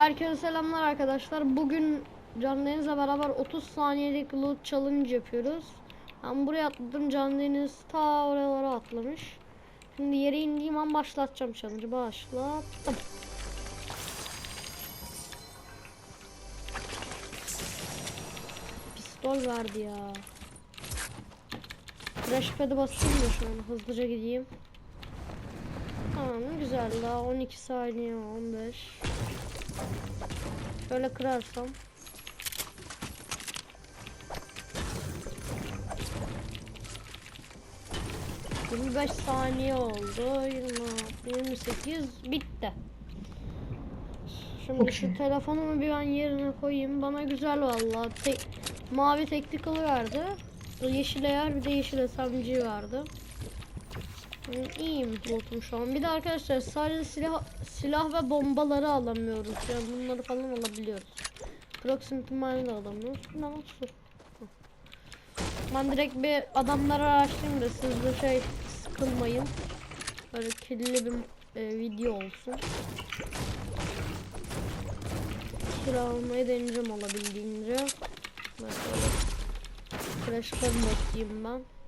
Herkese selamlar arkadaşlar. Bugün Can Deniz'le beraber 30 saniyelik loot challenge yapıyoruz. Ben buraya atladım. Can Deniz ta oralara atlamış. Şimdi yere indiğim an başlatacağım challenge'ı. Başlattım. Pistol verdi ya. Crash pad'i basayım da an hızlıca gideyim. Tamam güzel daha 12 saniye 15 Şöyle kırarsam. Yirmi beş saniye oldu. 26, 28 bitti. Şimdi şu Okey. telefonumu bir ben yerine koyayım. Bana güzel valla. Tek, mavi teknikal verdi. Yeşil eğer bir de yeşil SMG verdi. İyiyim lootum şu an. Bir de arkadaşlar sadece silah silah ve bombaları alamıyoruz. Yani bunları falan alabiliyoruz. Proximity mine de alamıyoruz. Ne var su. Ben direkt bir adamları araştırayım da siz de şey sıkılmayın. Böyle kirli bir e, video olsun. Silah almayı deneyeceğim olabildiğince. Mesela Crash pad bakayım ben.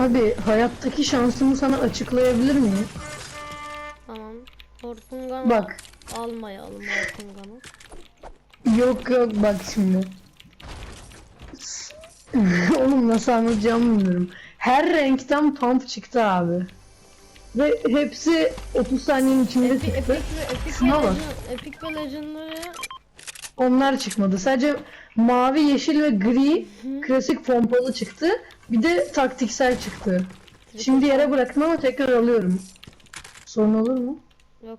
Abi hayattaki şansımı sana açıklayabilir miyim? Tamam. Hortungan Bak. almayalım Hortungan'ı. Yok yok bak şimdi. Oğlum nasıl anlatacağımı bilmiyorum. Her renkten pump çıktı abi. Ve hepsi 30 saniyenin içinde Epic, çıktı. Epic ve Epic ve, Şuna bak. Legend, Epic ve Legend'ları Onlar çıkmadı. Sadece mavi, yeşil ve gri klasik pompalı çıktı. Bir de taktiksel çıktı. Şimdi yere bıraktım ama tekrar alıyorum. Sorun olur mu? yok. yok.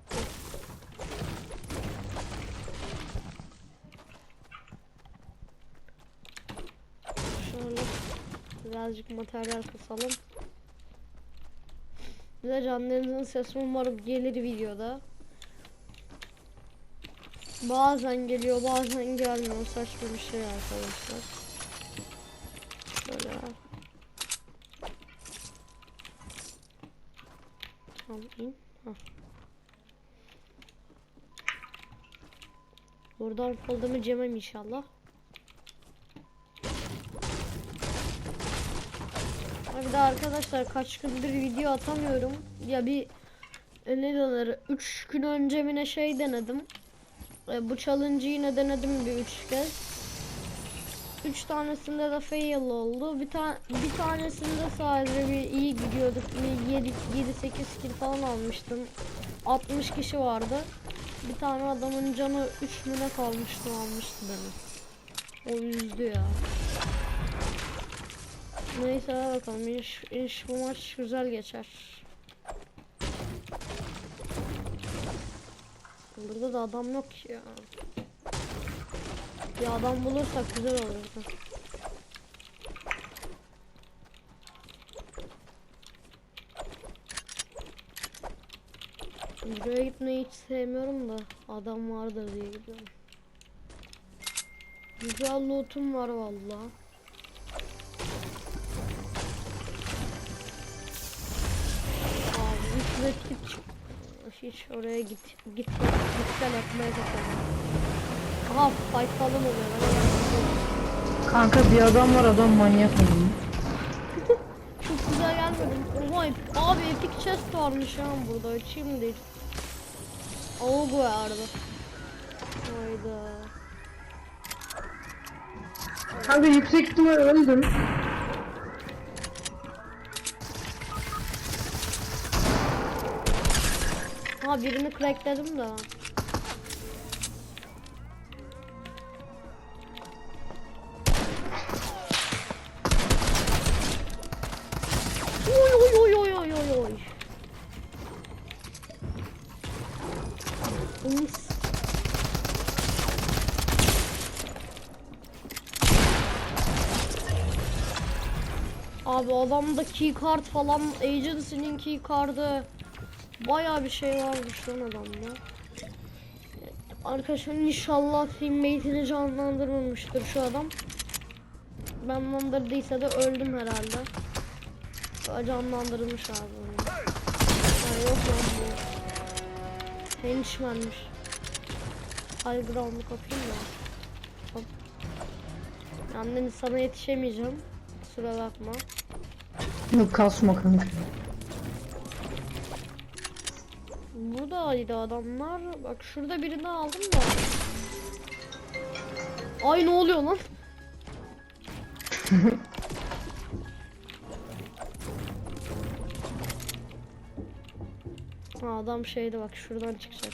Şöyle birazcık materyal kısalım. Bir de canlarınızın sesi umarım gelir videoda. Bazen geliyor bazen gelmiyor saçma bir şey arkadaşlar. Şöyle. Tamam in. Hah. Buradan foldamı cemem inşallah. Bir de arkadaşlar kaç gündür video atamıyorum. Ya bir e, ne denir 3 gün önce mi ne şey denedim. E, bu challenge'ı yine denedim bir 3 kez. 3 tanesinde de fail oldu. Bir tane bir tanesinde sadece bir iyi gidiyorduk. 7 7 8 kill falan almıştım. 60 kişi vardı. Bir tane adamın canı 3 müne kalmıştı almıştı beni. O üzdü ya. Neyse bakalım iş, iş bu maç güzel geçer. Burada da adam yok ya. Bir adam bulursak güzel olurdu. Buraya gitmeyi hiç sevmiyorum da adam vardır diye gidiyorum. Güzel lootum var vallahi. Abi üç rakip çık- Hiç oraya git git git gel yapmaya kapalı. Aha fight falan oluyor. Yani Kanka bir adam var adam manyak mı? çok güzel gelmedi. Oha abi epic chest varmış ya burada. Açayım değil. Ogu vardı. Hayda. Kanka yüksek ihtimal öldüm. Ha birini crackledim de. Oy oy oy oy oy oy. Abi adamda keycard falan agency'nin keycard'ı Bayağı bir şey varmış lan adamda. Arkadaşlar inşallah teammate'ini canlandırmamıştır şu adam. Canlandırdıysa da öldüm herhalde. Canlandırılmış abi onu. Ha, yok lan bu. Henchman'mış. Ground'u kapayım da. Hop. Anneniz sana yetişemeyeceğim. Kusura bakma. Yok kasma kanka. Buradaydı adamlar. Bak şurada birini aldım da. Ay ne oluyor lan? adam şeydi bak şuradan çıkacak.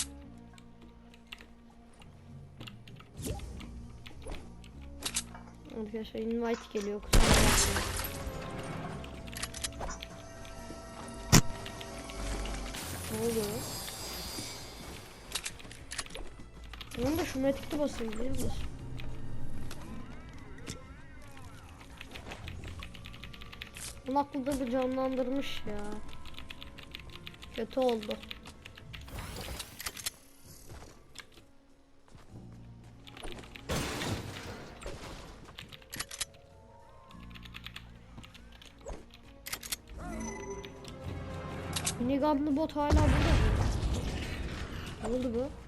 Arkadaşlar invite geliyor kusura bakmayın. Ne oluyor? Ben de şu metikte basayım biliyor musun? Bunu aklımda bir canlandırmış ya. Kötü oldu. Minigunlu bot hala burada mı? Ne oldu bu?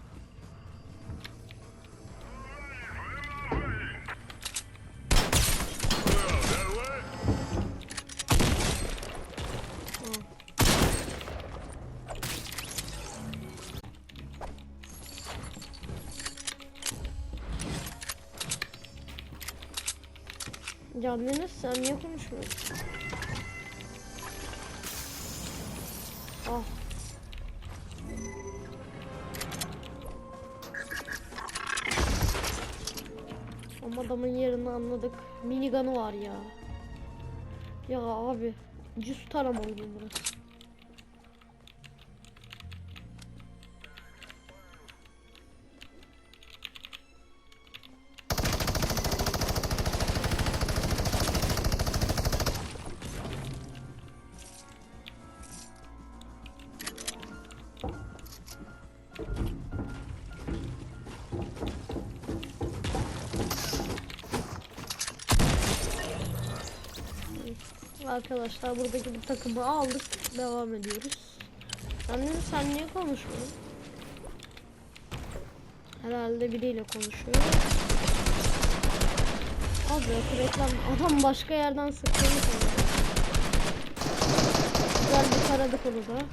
Can Deniz sen niye konuşmuyorsun? Ah. Ama adamın yerini anladık. Minigun'u var ya. Ya abi. Cüz taramalı bu Arkadaşlar buradaki bu takımı aldık. Devam ediyoruz. Anneniz sen niye konuşmuyorsun? Herhalde biriyle konuşuyor. Abi reklam adam başka yerden sıktığını sanıyor. Güzel bir taradık onu da.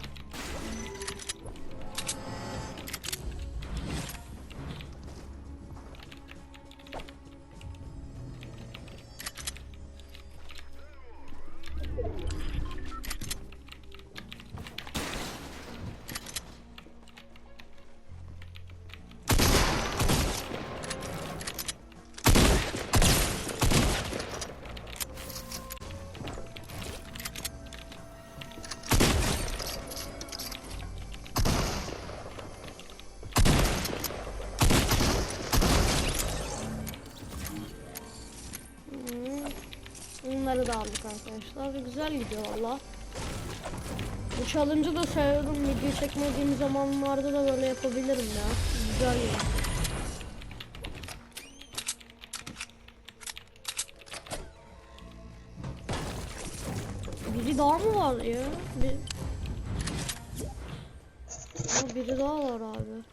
Aldık arkadaşlar. Güzel gidiyor valla. Bu challenge'ı da seviyorum. Video çekmediğim zamanlarda da böyle yapabilirim ya. Güzel gidiyor. Biri daha mı var ya? Bir... Aa, biri daha var abi.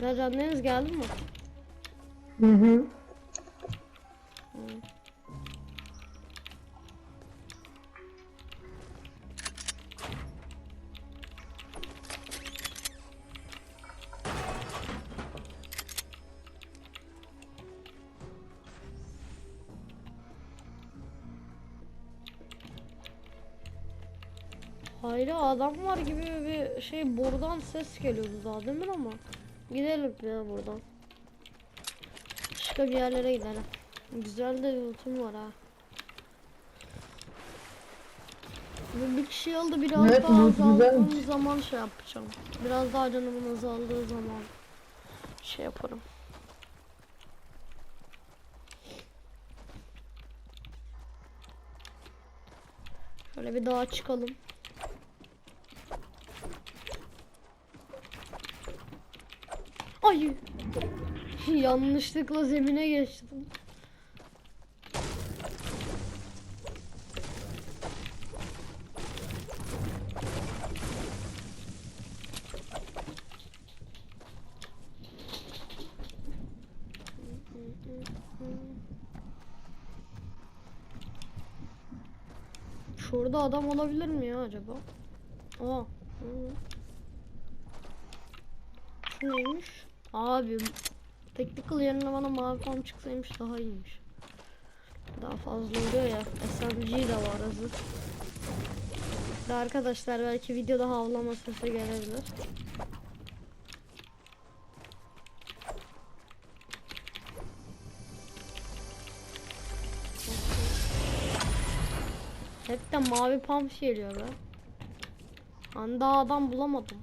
Racan Deniz geldin mi? Hayır adam var gibi bir şey buradan ses geliyordu daha demin ama gidelim ya buradan. Başka bir yerlere gidelim. Güzel de lootum var ha. Bu bir kişi aldı biraz Evet, daha azaldığım zaman şey yapacağım. Biraz daha canımın azaldığı zaman şey yaparım. Şöyle bir daha çıkalım. Ay. Yanlışlıkla zemine geçtim. Şurada adam olabilir mi ya acaba? Aa. Şu neymiş? Abi Technical yerine bana mavi form çıksaymış daha iyiymiş. Daha fazla oluyor ya. SMG de var hazır. Ve arkadaşlar belki videoda havlama sesi gelebilir. Hep de mavi pump geliyor be. Ben daha adam bulamadım.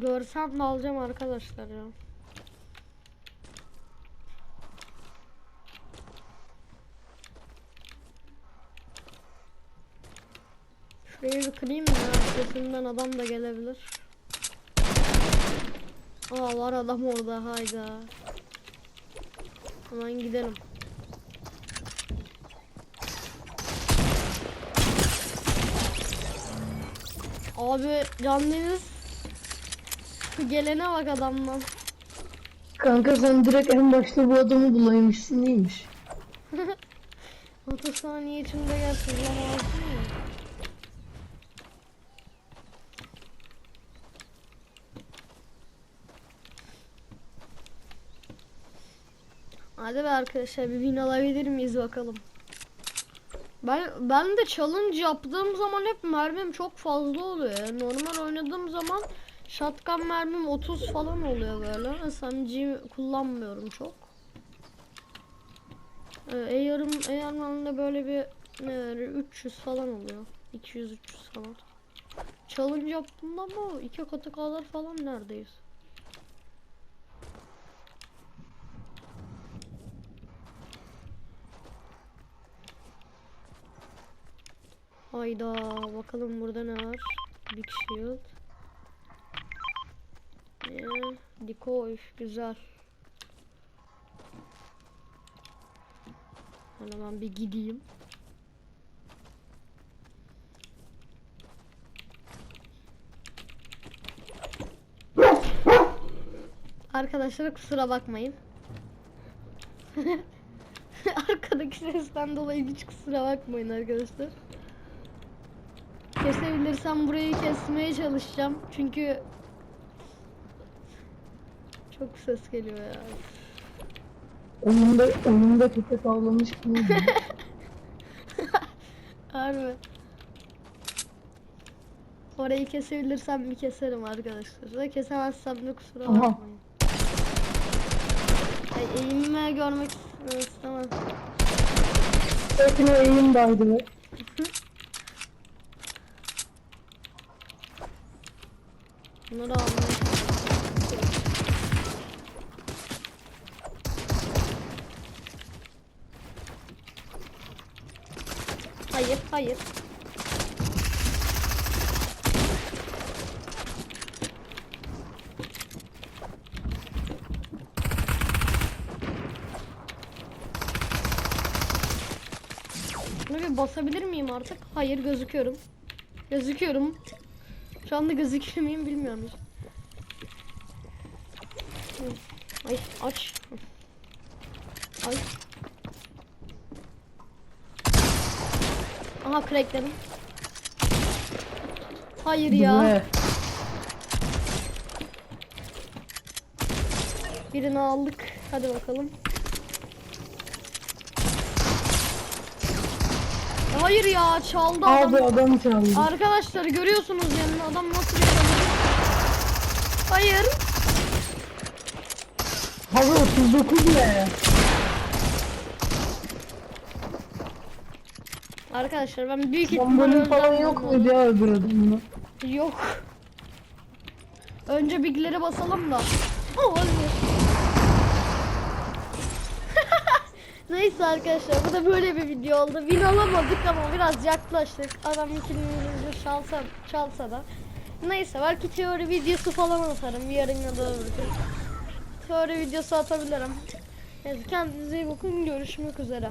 Görsem de alacağım arkadaşlar ya. Şurayı bir kırayım ya? Sesinden adam da gelebilir. Aa var adam orada hayda. Hemen gidelim. Abi canlıyız. Gelene bak adamdan. Kanka sen direkt en başta bu adamı bulaymışsın neymiş? 30 saniye içinde gel fırlamazsın ya. Hadi be arkadaşlar bir win alabilir miyiz bakalım. Ben ben de challenge yaptığım zaman hep mermim çok fazla oluyor. Normal oynadığım zaman shotgun mermim 30 falan oluyor böyle. SMG kullanmıyorum çok. Ee, Eğerim, eğermende böyle bir ne, 300 falan oluyor. 200-300 falan. Challenge yaptığımda ama iki katı kadar falan neredeyiz. Hayda bakalım burada ne var? Big Shield. Ee, decoy güzel. Ben hemen bir gideyim. Arkadaşlar kusura bakmayın. Arkadaki sesten dolayı hiç kusura bakmayın arkadaşlar. Kesebilirsem burayı kesmeye çalışacağım. Çünkü çok ses geliyor ya. Oyunda, oyunda köpek avlamış gibi. Harbi. Orayı kesebilirsem bir keserim arkadaşlar. Da kesemezsem de kusura Aha. bakmayın. Ay, eğimimi görmek istemem. O eğim daydı. Bunları almayı Hayır, hayır. Bunu bir basabilir miyim artık? Hayır gözüküyorum. Gözüküyorum. Şu anda gözüküyor muyum bilmiyorum. Ay aç. Ay. Aha crackledim. Hayır ya. Ne? Birini aldık. Hadi bakalım. Hayır ya çaldı adam. Abi adam çaldı. Arkadaşlar görüyorsunuz yani adam nasıl bir Hayır. Abi 39 ne? Arkadaşlar ben büyük ihtimalle Bombanın falan öleceğim yok muydu ya öbür adamın? Yok. Önce bigleri basalım da. Oh. Neyse arkadaşlar bu da böyle bir video oldu. Win alamadık ama biraz yaklaştık. Adam ikimizi çalsa, çalsa da. Neyse belki teori videosu falan atarım yarın ya da öbür gün. Teori videosu atabilirim. Neyse kendinize iyi bakın görüşmek üzere.